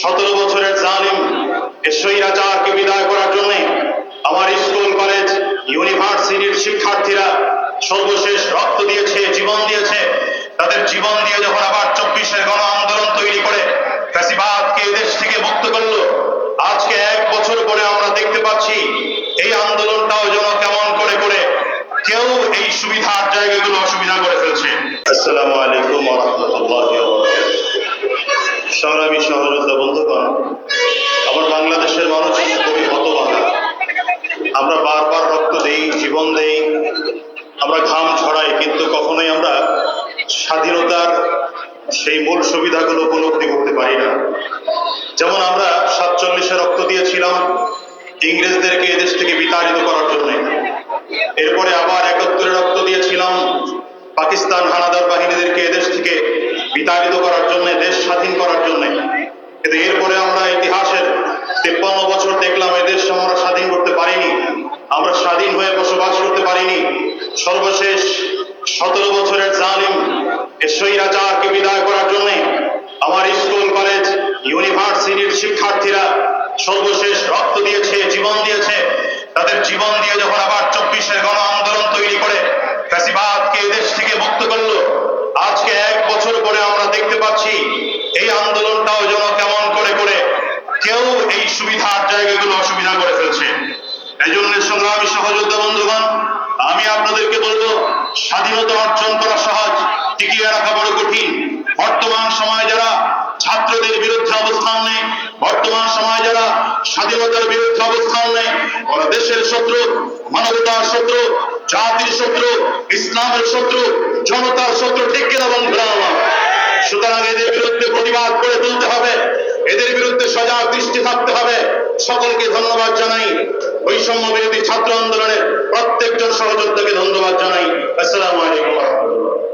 সতেরো বছরের জালিম স্বৈরাচারকে বিদায় করার জন্য আমার স্কুল, কলেজ, ইউনিভার্সিটির শিক্ষার্থীরা সর্বশেষ রক্ত দিয়েছে, জীবন দিয়েছে। তাদের জীবন দিয়ে যখন আবার চব্বিশের গণ আন্দোলন তৈরি করে ফ্যাসিবাদকে এদেশ থেকে মুক্ত করল, আজকে এক বছর পরে আমরা দেখতে পাচ্ছি এই আন্দোলনটাও যেন কেমন করে করে কেউ এই সুবিধার জায়গাগুলো অসুবিধা করে ফেলছে। আসসালামু আলাইকুম রাহমাতুল্লাহি সংগ্রামী সহযোদ্ধা আমার বাংলাদেশের মানুষ খুবই হতবাগা আমরা বারবার রক্ত দেই, জীবন দেই, আমরা ঘাম ছড়াই, কিন্তু কখনোই আমরা স্বাধীনতার সেই মূল সুবিধাগুলো উপলব্ধি করতে পারি না। যেমন আমরা সাতচল্লিশে রক্ত দিয়েছিলাম ইংরেজদেরকে এদেশ থেকে বিতাড়িত করার জন্য। এরপরে আবার একাত্তরে রক্ত দিয়েছিলাম পাকিস্তান হানাদার বাহিনীদেরকে এদেশ থেকে বিতাড়িত করার জন্য, দেশ স্বাধীন করার জন্য। কিন্তু এরপরে আমরা ইতিহাসের তেপ্পান্ন বছর দেখলাম এদেশ আমরা স্বাধীন করতে পারিনি। আমরা স্বাধীন হয়ে বসবাস করতে পারিনি। সর্বশেষ সতেরো বছরের জালিম স্বৈরাচারকে বিদায় করার জন্য আমার স্কুল, কলেজ, ইউনিভার্সিটির শিক্ষার্থীরা সর্বশেষ রক্ত দিয়েছে, জীবন দিয়েছে। তাদের জীবন দিয়ে যখন আবার এই জন্য সংগ্রামী সহযোদ্ধা বন্ধুগণ, আমি আপনাদেরকে বলব, স্বাধীনতা অর্জন করা সহজ, টিকিয়ে রাখা বড় কঠিন। বর্তমান সময়ে যারা ছাত্রদের বিরুদ্ধে অবস্থান নেয়, বর্তমান সময়ে যারা স্বাধীনতার বিরুদ্ধে অবস্থান নেয়, ওরা দেশের শত্রু, মানবতার শত্রু, জাতির শত্রু, ইসলামের শত্রু, জনতার শত্রু, ঠিক কিনা বন্ধুরা আমার? সুতরাং এদের বিরুদ্ধে প্রতিবাদ করে তুলতে হবে, এদের বিরুদ্ধে সজাগ দৃষ্টি থাকতে হবে। সকলকে ধন্যবাদ জানাই। বৈষম্য বিরোধী ছাত্র আন্দোলনের